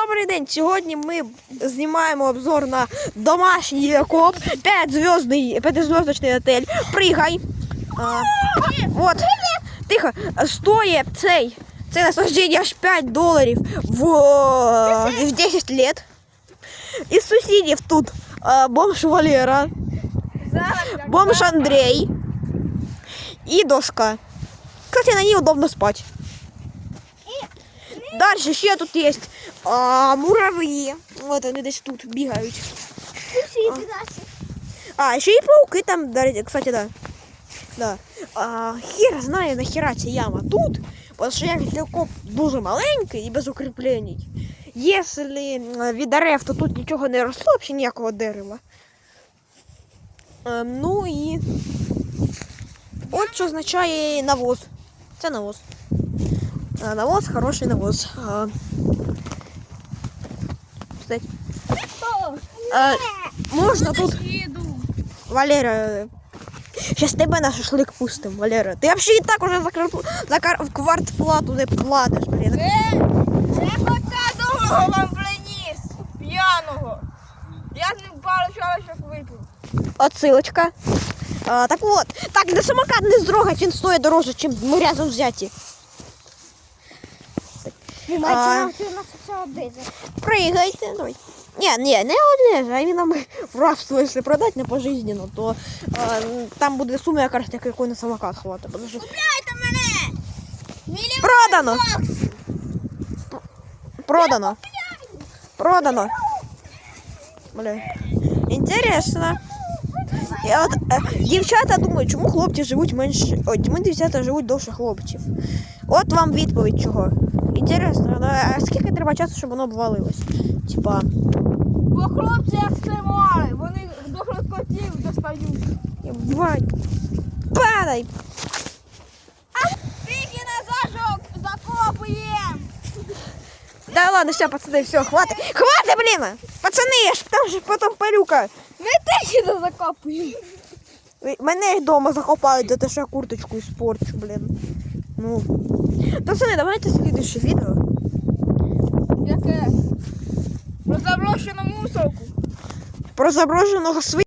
Добрий день! Сьогодні ми знімаємо обзор на домашній окоп, 5 зв'язний, 5 отель. Пригай. А, от. Тихо, стоїть цей. Це наслаждення аж 5 доларів в, в 10 лет. Із сусідів тут а, бомж Валера, бомж Андрей і доска. Кстати, на ній удобно спать. Дальше ще тут є а, муравьи. Вот вони десь тут бігають. А, ще і пауки там, кстати, да. Да. А, хер знає нахера ця яма тут, бо що як окоп дуже маленький і без укріплень. Якщо м, від дерев, то тут нічого не росло, взагалі ніякого дерева. Ну і от що означає навоз. Це навоз. А, навоз, хороший навоз. А, кстати, а, можна тут. Валера, сейчас тебе на шашлик пустим, Валера. Ти взагалі і так уже за, за кар- квартплату не платиш, блін. Е, це показувало вам приніс. П'яного. Я з ним пару чашок випив. Отсилочка. А, так от, так, де самокат не здрогать, він стоїть дорожче, ніж ми разом взяті. А. нас все обидва. Пригайте, давай. Ні, ні, не одне, а він нам в рабство, якщо продати на пожизненно, то а, там буде сума якраз така, якої на самокат хватить. Тому що Купляйте мене! Мільйон Продано! баксів! Продано. Продано. Бля. Інтересно. Я от, е, дівчата думають, чому хлопці живуть менше. Ой, чому дівчата живуть довше хлопців. От вам відповідь чого. Інтересно, а скільки треба часу, щоб воно обвалилось? Типа. Бо хлопці екстремали, вони до котів достають. Бать. Падай! Тільки на зажок закопуємо. Да ладно, все, пацаны, все, хватит. Хватит, блин! Пацаны, я ж там же потом пилюка. Ми теж не закопуємо. Мене вдома закопають за те, що я курточку іспорчу, блін. Ну. Пацани, давайте слідуще відео. Яке? Про заброшену мусорку. Про заброшеного свиню.